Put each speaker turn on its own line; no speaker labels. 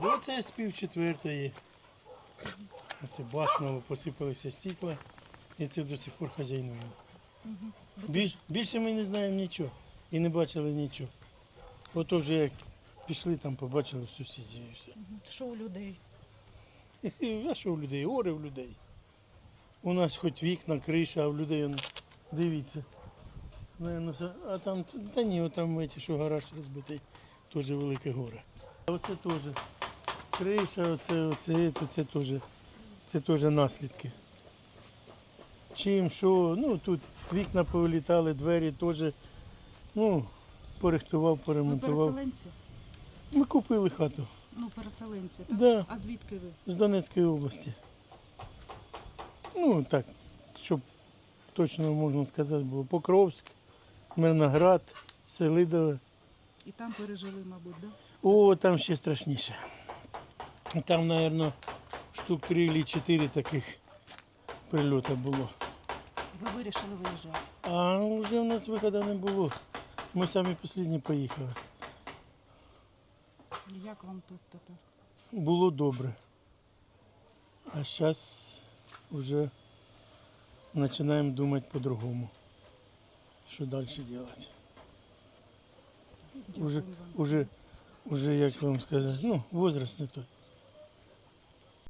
Оце з пів четвертої. Оце бахнуло, посипалися стекла. І це до сих пор хазяйнуємо. Біль, більше ми не знаємо нічого і не бачили нічого. Ото вже як пішли, там побачили в сусідів і все.
Що у людей?
А що в людей? Горе в людей. У нас хоч вікна, криша, а в людей, он, дивіться. Наверно, все- а там, та ні, там що гараж розбитий, теж велике горе. А оце теж. Криша, оце, оце, це, це теж, це теж наслідки. Чим, що, ну тут вікна повилітали, двері теж, ну, порихтував,
Ви переселенці?
Ми купили хату.
Ну, переселенці, так?
Да.
А звідки ви?
з Донецької області. Ну, так, щоб точно можна сказати, було Покровськ, Мирноград, Селидове.
І там пережили, мабуть, так? Да?
О, там ще страшніше. Там, мабуть, штук 3 чи 4 таких прильоти було.
Ви вирішили виїжджати.
А вже в нас виходу не було. Ми самі останні поїхали.
Як вам тут тепер?
Було добре. А зараз вже починаємо думати по-другому. Що далі робити. Уже, уже, уже, як вам сказати, ну, возраст не той.